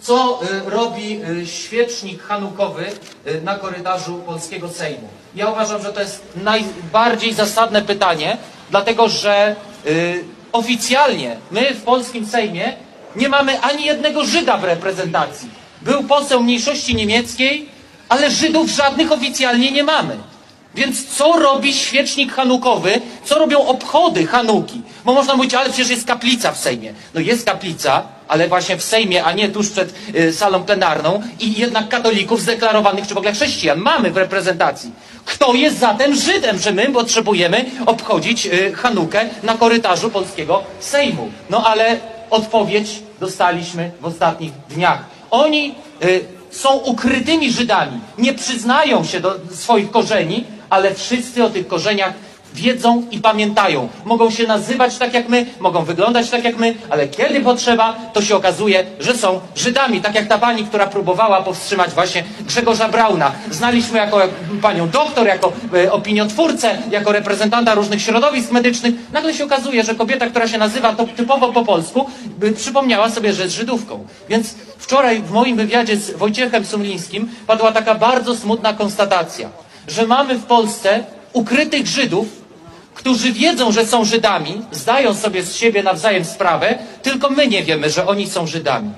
Co y, robi y, świecznik hanukowy y, na korytarzu polskiego Sejmu? Ja uważam, że to jest najbardziej zasadne pytanie, dlatego że oficjalnie my w polskim Sejmie nie mamy ani jednego Żyda w reprezentacji. Był poseł mniejszości niemieckiej, ale Żydów żadnych oficjalnie nie mamy. Więc co robi świecznik hanukowy? Co robią obchody Hanuki? Bo można mówić, ale przecież jest kaplica w Sejmie. No jest kaplica, ale właśnie w Sejmie, a nie tuż przed y, salą plenarną i jednak katolików zdeklarowanych, czy w ogóle chrześcijan mamy w reprezentacji. Kto jest zatem Żydem, że my potrzebujemy obchodzić y, Hanukę na korytarzu polskiego Sejmu? No ale odpowiedź dostaliśmy w ostatnich dniach. Oni y, są ukrytymi Żydami, nie przyznają się do swoich korzeni, ale wszyscy o tych korzeniach wiedzą i pamiętają. Mogą się nazywać tak jak my, mogą wyglądać tak jak my, ale kiedy potrzeba, to się okazuje, że są Żydami. Tak jak ta pani, która próbowała powstrzymać właśnie Grzegorza Brauna. Znaliśmy jako panią doktor, jako e, opiniotwórcę, jako reprezentanta różnych środowisk medycznych. Nagle się okazuje, że kobieta, która się nazywa to typowo po polsku, przypomniała sobie, że jest Żydówką. Więc wczoraj w moim wywiadzie z Wojciechem Sumlińskim padła taka bardzo smutna konstatacja, że mamy w Polsce ukrytych Żydów, którzy wiedzą, że są Żydami, zdają sobie z siebie nawzajem sprawę, tylko my nie wiemy, że oni są Żydami.